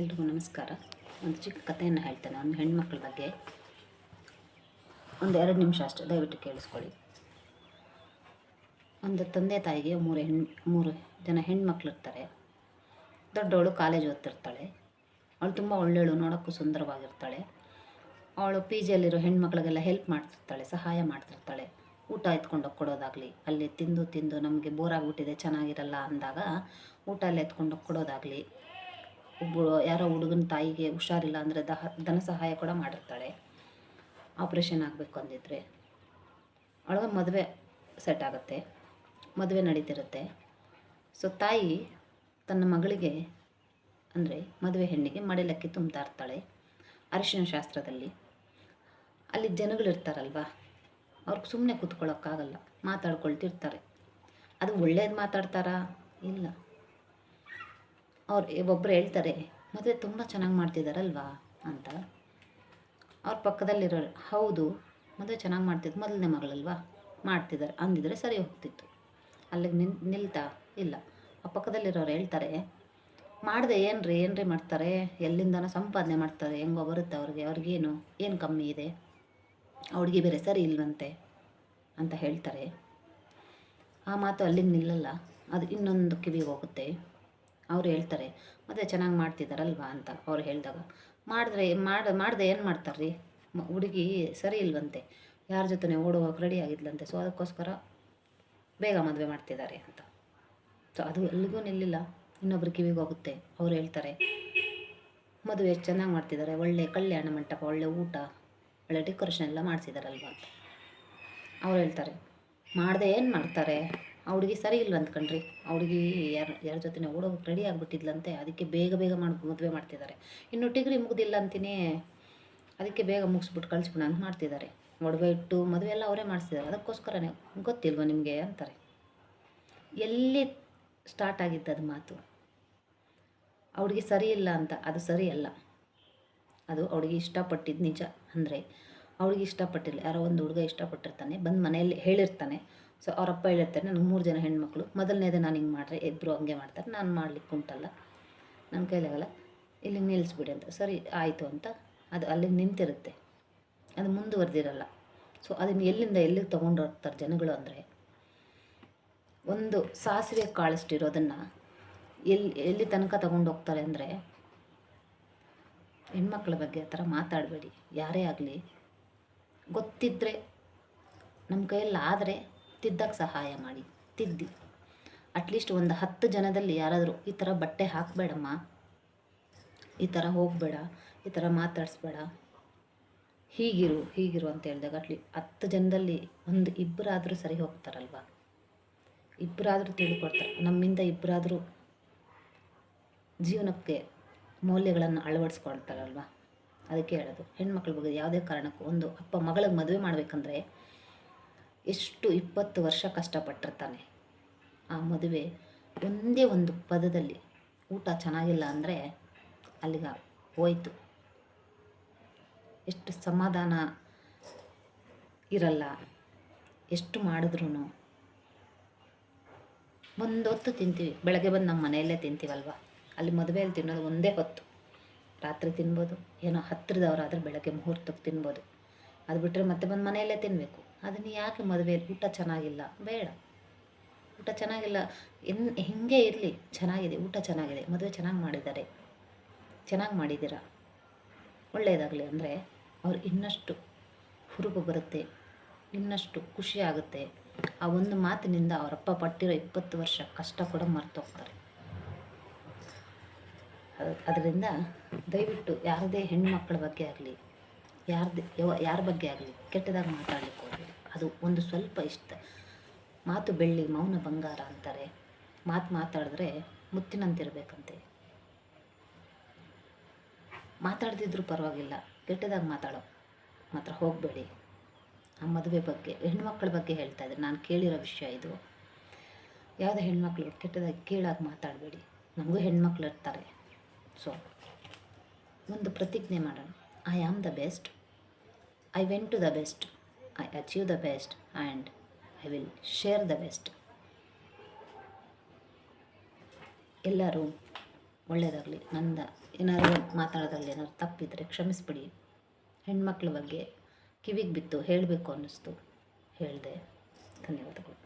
ಎಲ್ರಿಗೂ ನಮಸ್ಕಾರ. ಒಂದು ಚಿಕ್ಕ ಕಥೆಯನ್ನು ಹೇಳ್ತೇನೆ. ಒಂದು ಹೆಣ್ಮಕ್ಳ ಬಗ್ಗೆ ಒಂದು ಎರಡು ನಿಮಿಷ ಅಷ್ಟೇ. ದಯವಿಟ್ಟು ಕೇಳಿಸ್ಕೊಳ್ಳಿ. ಒಂದು ತಂದೆ ತಾಯಿಗೆ ಮೂರು ಹೆಣ್ಣು ಮೂರು ಜನ ಹೆಣ್ಮಕ್ಳು ಇರ್ತಾರೆ. ದೊಡ್ಡವಳು ಕಾಲೇಜ್ ಓದ್ತಿರ್ತಾಳೆ. ಅವಳು ತುಂಬ ಒಳ್ಳೆಯಳು ನೋಡೋಕ್ಕೂ ಸುಂದರವಾಗಿರ್ತಾಳೆ. ಅವಳು ಪಿ ಜಿಯಲ್ಲಿರೋ ಹೆಣ್ಮಕ್ಳಿಗೆಲ್ಲ ಹೆಲ್ಪ್ ಮಾಡ್ತಿರ್ತಾಳೆ, ಸಹಾಯ ಮಾಡ್ತಿರ್ತಾಳೆ. ಊಟ ಎತ್ಕೊಂಡೋಗಿ ಕೊಡೋದಾಗಲಿ ಅಲ್ಲಿ ತಿಂದು ತಿಂದು ನಮಗೆ ಬೋರ್ ಆಗಿಬಿಟ್ಟಿದೆ, ಚೆನ್ನಾಗಿರಲ್ಲ ಅಂದಾಗ ಊಟ ಎಲ್ಲ ಎತ್ಕೊಂಡೋಗಿ ಕೊಡೋದಾಗಲಿ ಒಬ್ಬ ಯಾರೋ ಹುಡುಗನ ತಾಯಿಗೆ ಹುಷಾರಿಲ್ಲ ಅಂದರೆ ದಹ ಧನ ಸಹಾಯ ಕೂಡ ಮಾಡಿರ್ತಾಳೆ. ಆಪ್ರೇಷನ್ ಆಗಬೇಕು ಅಂದಿದ್ರೆ. ಅವಳಗ ಮದುವೆ ಸೆಟ್ ಆಗುತ್ತೆ. ಮದುವೆ ನಡೀತಿರುತ್ತೆ. ಸೊ ತಾಯಿ ತನ್ನ ಮಗಳಿಗೆ ಅಂದರೆ ಮದುವೆ ಹೆಣ್ಣಿಗೆ ಮಡಿಲಕ್ಕಿ ತುಂಬ್ತಾ ಇರ್ತಾಳೆ ಅರಿಶಿನ ಶಾಸ್ತ್ರದಲ್ಲಿ. ಅಲ್ಲಿ ಜನಗಳಿರ್ತಾರಲ್ವಾ? ಅವ್ರಿಗೆ ಸುಮ್ಮನೆ ಕೂತ್ಕೊಳ್ಳೋಕ್ಕಾಗಲ್ಲ, ಮಾತಾಡ್ಕೊಳ್ತಿರ್ತಾರೆ. ಅದು ಒಳ್ಳೇದು ಮಾತಾಡ್ತಾರಾ? ಇಲ್ಲ. ಅವ್ರು ಒಬ್ಬರು ಹೇಳ್ತಾರೆ, ಮದುವೆ ತುಂಬ ಚೆನ್ನಾಗಿ ಮಾಡ್ತಿದ್ದಾರಲ್ವಾ ಅಂತ. ಅವ್ರ ಪಕ್ಕದಲ್ಲಿರೋರು, ಹೌದು, ಮದುವೆ ಚೆನ್ನಾಗಿ ಮಾಡ್ತಿದ್ದು ಮೊದಲನೇ ಮಗಳಲ್ವಾ? ಮಾಡ್ತಿದ್ದಾರೆ ಅಂದಿದ್ರೆ ಸರಿ ಹೋಗ್ತಿತ್ತು. ಅಲ್ಲಿಗೆ ನಿನ್, ನಿಲ್ತಾ? ಇಲ್ಲ. ಆ ಪಕ್ಕದಲ್ಲಿರೋರು ಹೇಳ್ತಾರೆ, ಮಾಡಿದೆ ಏನು ರೀ ಮಾಡ್ತಾರೆ? ಎಲ್ಲಿಂದನೋ ಸಂಪಾದನೆ ಮಾಡ್ತಾರೆ? ಹೆಂಗೋ ಬರುತ್ತೆ ಅವ್ರಿಗೆ, ಅವ್ರಿಗೇನು, ಏನು ಕಮ್ಮಿ ಇದೆ? ಅವ್ರಿಗೆ ಬೇರೆ ಸರಿ ಇಲ್ವಂತೆ? ಅಂತ ಹೇಳ್ತಾರೆ. ಆ ಮಾತು ಅಲ್ಲಿಗೆ ನಿಲ್ಲಲ್ಲ, ಅದು ಇನ್ನೊಂದು ಕಿವಿಗೆ ಹೋಗುತ್ತೆ. ಅವ್ರು ಹೇಳ್ತಾರೆ ಮತ್ತು ಚೆನ್ನಾಗಿ ಮಾಡ್ತಿದ್ದಾರಲ್ವಾ ಅಂತ ಅವ್ರು ಹೇಳಿದಾಗ, ಮಾಡಿದ್ರೆ, ಮಾಡಿ, ಮಾಡಿದೆ ಏನು ಮಾಡ್ತಾರ್ರಿ? ಹುಡುಗಿ ಸರಿ ಇಲ್ವಂತೆ. ಯಾರ ಜೊತೆ ಓಡುವಾಗ ರೆಡಿ ಆಗಿದ್ಲಂತೆ ಸೊ ಅದಕ್ಕೋಸ್ಕರ ಬೇಗ ಮದುವೆ ಮಾಡ್ತಿದ್ದಾರೆ ಅಂತ. ಸೊ ಅದು ಎಲ್ಲಿಗೂ ನಿಲ್ಲಿಲ್ಲ. ಇನ್ನೊಬ್ರು ಕಿವಿಗೆ ಹೋಗುತ್ತೆ. ಅವ್ರು ಹೇಳ್ತಾರೆ, ಮದುವೆ ಚೆನ್ನಾಗಿ ಮಾಡ್ತಿದ್ದಾರೆ ಒಳ್ಳೆ ಕಲ್ಯಾಣ ಮಂಟಪ, ಒಳ್ಳೆ ಊಟ, ಒಳ್ಳೆ ಡೆಕೋರೇಷನ್ ಎಲ್ಲ ಮಾಡಿಸಿದಾರಲ್ವ? ಅಂತ. ಅವ್ರು ಹೇಳ್ತಾರೆ, ಮಾಡದೆ ಏನು ಮಾಡ್ತಾರೆ? ಆ ಹುಡುಗಿ ಸರಿ ಇಲ್ಲ ಅಂದ್ಕಂಡ್ರಿ ಆ ಹುಡುಗಿ ಯಾರು, ಯಾರ ಜೊತೆ ಓಡೋಗಕ್ಕೆ ರೆಡಿ ಆಗಿಬಿಟ್ಟಿದ್ಲಂತೆ. ಅದಕ್ಕೆ ಬೇಗ ಬೇಗ ಮಾಡಿ, ಮದುವೆ ಮಾಡ್ತಿದ್ದಾರೆ. ಇನ್ನು ಡಿಗ್ರಿ ಮುಗ್ದಿಲ್ಲ ಅಂತೀನಿ. ಅದಕ್ಕೆ ಬೇಗ ಮುಗಿಸ್ಬಿಟ್ಟು ಕಳಿಸ್ಬಿಡ ಅಂತ ಮಾಡ್ತಿದ್ದಾರೆ. ಒಡವೆ ಇಟ್ಟು ಮದುವೆ ಎಲ್ಲ ಅವರೇ ಮಾಡಿಸ್ತಿದ್ದಾರೆ ಅದಕ್ಕೋಸ್ಕರನೇ ಗೊತ್ತಿಲ್ವ ನಿಮಗೆ ಅಂತಾರೆ. ಎಲ್ಲಿ ಸ್ಟಾರ್ಟ್ ಆಗಿದ್ದು ಅದು ಮಾತು? ಅವಳಿಗೆ ಸರಿ ಇಲ್ಲ ಅಂತ, ಅದು ಸರಿ ಅಲ್ಲ. ಅದು ಅವಳಿಗೆ ಇಷ್ಟಪಟ್ಟಿದ್ದು ನಿಜ. ಅಂದರೆ ಅವಳಿಗೆ ಇಷ್ಟಪಟ್ಟಿಲ್ಲ. ಯಾರೋ ಒಂದು ಹುಡುಗ ಇಷ್ಟಪಟ್ಟಿರ್ತಾನೆ, ಬಂದು ಮನೆಯಲ್ಲಿ ಹೇಳಿರ್ತಾನೆ. ಸೊ ಅವರಪ್ಪ ಹೇಳಿರ್ತಾರೆ ನನಗೆ ಮೂರು ಜನ ಹೆಣ್ಮಕ್ಳು. ಮೊದಲನೇದು ನಾನು ಹಿಂಗೆ ಮಾಡ್ರೆ ಇಬ್ಬರು ಹಂಗೆ ಮಾಡ್ತಾರೆ. ನಾನು ಮಾಡ್ಲಿಕ್ಕೆ ಉಂಟಲ್ಲ. ನನ್ನ ಕೈಲಾಗಲ್ಲ. ಇಲ್ಲಿ ನಿಲ್ಲಿಸ್ಬಿಡಿ ಅಂತ. ಸರಿ, ಆಯಿತು ಅಂತ. ಅದು ಅಲ್ಲಿ ನಿಂತಿರುತ್ತೆ. ಅದು ಮುಂದುವರೆದಿರಲ್ಲ. ಸೊ ಅದನ್ನು ಎಲ್ಲಿಂದ ಎಲ್ಲಿಗೆ ತೊಗೊಂಡು ಹೋಗ್ತಾರೆ ಜನಗಳು ಅಂದರೆ, ಒಂದು ಸಾಸಿವೆ ಕಾಳಷ್ಟಿರೋದನ್ನು ಎಲ್ಲಿ ಎಲ್ಲಿ ತನಕ ತೊಗೊಂಡು ಹೋಗ್ತಾರೆ ಅಂದರೆ, ಹೆಣ್ಮಕ್ಳ ಬಗ್ಗೆ ಆ ಥರ ಮಾತಾಡಬೇಡಿ. ಯಾರೇ ಆಗಲಿ. ಗೊತ್ತಿದ್ದರೆ ನಮ್ಮ ಕೈಯಲ್ಲಿ ಆದರೆ ತಿದ್ದಕ್ಕೆ ಸಹಾಯ ಮಾಡಿ. ತಿದ್ದಿ. ಅಟ್ಲೀಸ್ಟ್ ಒಂದು ಹತ್ತು ಜನದಲ್ಲಿ ಯಾರಾದರೂ ಈ ಥರ ಬಟ್ಟೆ ಹಾಕಬೇಡಮ್ಮ. ಈ ಥರ ಹೋಗಬೇಡ. ಈ ಥರ ಮಾತಾಡಿಸ್ಬೇಡ. ಹೀಗಿರು ಹೀಗಿರು ಅಂತ ಹೇಳಿದಾಗ ಅಟ್ಲಿ ಹತ್ತು ಜನದಲ್ಲಿ ಒಂದು ಇಬ್ಬರಾದರೂ ಸರಿ ಹೋಗ್ತಾರಲ್ವ? ಇಬ್ಬರಾದರೂ ತಿಳ್ಕೊಡ್ತಾರೆ. ನಮ್ಮಿಂದ ಇಬ್ಬರಾದರೂ ಜೀವನಕ್ಕೆ ಮೌಲ್ಯಗಳನ್ನು ಅಳವಡಿಸ್ಕೊಳ್ತಾರಲ್ವ? ಅದಕ್ಕೆ ಹೇಳೋದು. ಹೆಣ್ಮಕ್ಳ ಬಗ್ಗೆ ಯಾವುದೇ ಕಾರಣಕ್ಕೂ ಒಂದು ಅಪ್ಪ ಮಗಳಿಗೆ ಮದುವೆ ಮಾಡಬೇಕಂದ್ರೆ ಎಷ್ಟು ಇಪ್ಪತ್ತು ವರ್ಷ ಕಷ್ಟಪಟ್ಟಿರ್ತಾನೆ. ಆ ಮದುವೆ ಒಂದೇ ಒಂದು ಪದದಲ್ಲಿ ಊಟ ಚೆನ್ನಾಗಿಲ್ಲ ಅಂದರೆ ಅಲ್ಲಿಗೆ ಹೋಯಿತು. ಎಷ್ಟು ಸಮಾಧಾನ ಇರಲ್ಲ, ಎಷ್ಟು ಮಾಡಿದ್ರೂ ಒಂದೊತ್ತು ತಿಂತೀವಿ, ಬೆಳಗ್ಗೆ ಬಂದು ನಮ್ಮ ಮನೆಯಲ್ಲೇ ತಿಂತೀವಲ್ವ? ಅಲ್ಲಿ ಮದುವೆಯಲ್ಲಿ ತಿನ್ನೋದು ಒಂದೇ ಹೊತ್ತು. ರಾತ್ರಿ ತಿನ್ಬೋದು, ಏನೋ ಹತ್ತಿರದವರಾದರೆ ಬೆಳಗ್ಗೆ ಮುಹೂರ್ತಕ್ಕೆ ತಿನ್ಬೋದು. ಅದು ಬಿಟ್ಟರೆ ಮತ್ತೆ ಬಂದು ಮನೆಯಲ್ಲೇ ತಿನ್ನಬೇಕು ಅದನ್ನು ಯಾಕೆ ಮದುವೆ, ಊಟ ಚೆನ್ನಾಗಿಲ್ಲ? ಬೇಡ. ಊಟ ಚೆನ್ನಾಗಿಲ್ಲ. ಎನ್, ಹಿಂಗೆ ಇರಲಿ. ಚೆನ್ನಾಗಿದೆ. ಊಟ ಚೆನ್ನಾಗಿದೆ. ಮದುವೆ ಚೆನ್ನಾಗಿ ಮಾಡಿದ್ದಾರೆ. ಚೆನ್ನಾಗಿ ಮಾಡಿದ್ದೀರಾ? ಒಳ್ಳೆಯದಾಗಲಿ ಅಂದರೆ ಅವ್ರು ಇನ್ನಷ್ಟು ಹುರುಪು ಬರುತ್ತೆ. ಇನ್ನಷ್ಟು ಖುಷಿ ಆಗುತ್ತೆ. ಆ ಒಂದು ಮಾತಿನಿಂದ ಅವರಪ್ಪ ಪಟ್ಟಿರೋ ಇಪ್ಪತ್ತು ವರ್ಷ ಕಷ್ಟ ಕೂಡ ಮರ್ತೋಗ್ತಾರೆ. ಅದರಿಂದ ದಯವಿಟ್ಟು ಯಾವುದೇ ಹೆಣ್ಣುಮಕ್ಕಳ ಬಗ್ಗೆ ಆಗಲಿ ಯಾರ್ದು ಯಾವ, ಯಾರ ಬಗ್ಗೆ ಆಗಲಿ, ಕೆಟ್ಟದಾಗಿ ಮಾತಾಡಲಿಕ್ಕೆ ಹೋಗಬೇಡಿ ಅದು ಒಂದು ಸ್ವಲ್ಪ ಇಷ್ಟ. ಮಾತು ಬೆಳ್ಳಿ, ಮೌನ ಬಂಗಾರ ಅಂತಾರೆ. ಮಾತು ಮಾತಾಡಿದ್ರೆ ಮುತ್ತಿನಂತಿರಬೇಕಂತೆ. ಮಾತಾಡ್ದಿದ್ರು ಪರವಾಗಿಲ್ಲ, ಕೆಟ್ಟದಾಗಿ ಮಾತಾಡೋ ಮಾತ್ರ ಹೋಗಬೇಡಿ. ಆ ಮದುವೆ ಬಗ್ಗೆ, ಹೆಣ್ಮಕ್ಳ ಬಗ್ಗೆ ಹೇಳ್ತಾ ಇದ್ದಾರೆ ನಾನು ಕೇಳಿರೋ ವಿಷಯ ಇದು. ಯಾವುದೇ ಹೆಣ್ಮಕ್ಳು ಕೆಟ್ಟದಾಗಿ, ಕೀಳಾಗಿ ಮಾತಾಡಬೇಡಿ. ನಮಗೂ ಹೆಣ್ಮಕ್ಳು ಇರ್ತಾರೆ. ಸೊ ಒಂದು ಪ್ರತಿಜ್ಞೆ ಮಾಡೋಣ. I am the best I went to the best I achieve the best and I will share the best ಎಲ್ಲರೂ ಒಳ್ಳೆಯದಾಗಲಿ ನಂದ ಏನಾದರೂ ಮಾತಾಡೋದ್ರಲ್ಲಿ ಏನಾದ್ರು ತಪ್ಪಿದ್ದರೆ ಕ್ಷಮಿಸ್ಬಿಡಿ. ಹೆಣ್ಮಕ್ಳ ಬಗ್ಗೆ ಕಿವಿಗೆ ಬಿತ್ತು, ಹೇಳಬೇಕು ಅನ್ನಿಸ್ತು. ಹೇಳಿದೆ. ಧನ್ಯವಾದಗಳು.